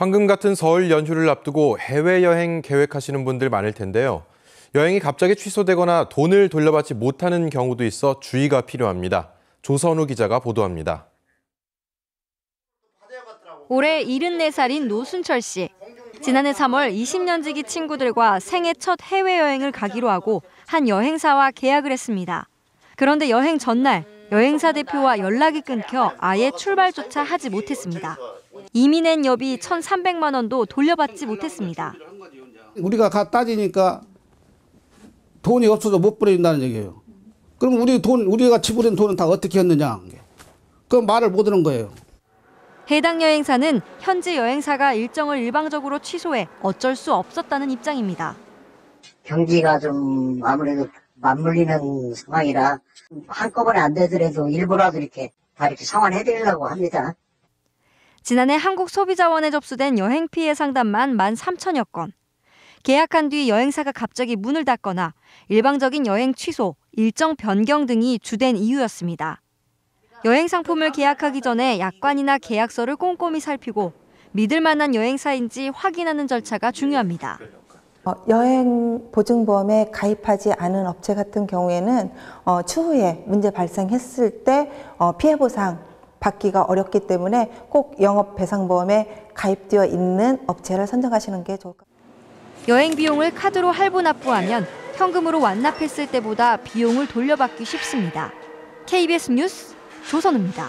황금 같은 설 연휴를 앞두고 해외여행 계획하시는 분들 많을 텐데요. 여행이 갑자기 취소되거나 돈을 돌려받지 못하는 경우도 있어 주의가 필요합니다. 조선우 기자가 보도합니다. 올해 74살인 노순철 씨. 지난해 3월 20년지기 친구들과 생애 첫 해외여행을 가기로 하고 한 여행사와 계약을 했습니다. 그런데 여행 전날 여행사 대표와 연락이 끊겨 아예 출발조차 하지 못했습니다. 이미 낸 여비 1,300만 원도 돌려받지 못했습니다. 우리가 가 따지니까 돈이 없어서 못 보내준다는 얘기예요. 그럼 우리 돈, 우리가 지불한 돈은 다 어떻게 했느냐. 그 말을 못 하는 거예요. 해당 여행사는 현지 여행사가 일정을 일방적으로 취소해 어쩔 수 없었다는 입장입니다. 경기가 좀 아무래도 맞물리는 상황이라 한꺼번에 안 되더라도 일부라도 이렇게 다 이렇게 상환해드리려고 합니다. 지난해 한국소비자원에 접수된 여행 피해 상담만 1만 3천여 건. 계약한 뒤 여행사가 갑자기 문을 닫거나 일방적인 여행 취소, 일정 변경 등이 주된 이유였습니다. 여행 상품을 계약하기 전에 약관이나 계약서를 꼼꼼히 살피고 믿을 만한 여행사인지 확인하는 절차가 중요합니다. 어, 여행 보증보험에 가입하지 않은 업체 같은 경우에는 어, 추후에 문제 발생했을 때 어, 피해 보상 받기가 어렵기 때문에 꼭 영업 배상보험에 가입되어 있는 업체를 선정하시는 게 좋을 것 같습니다. 여행 비용을 카드로 할부 납부하면 현금으로 완납했을 때보다 비용을 돌려받기 쉽습니다. KBS 뉴스 조선우입니다.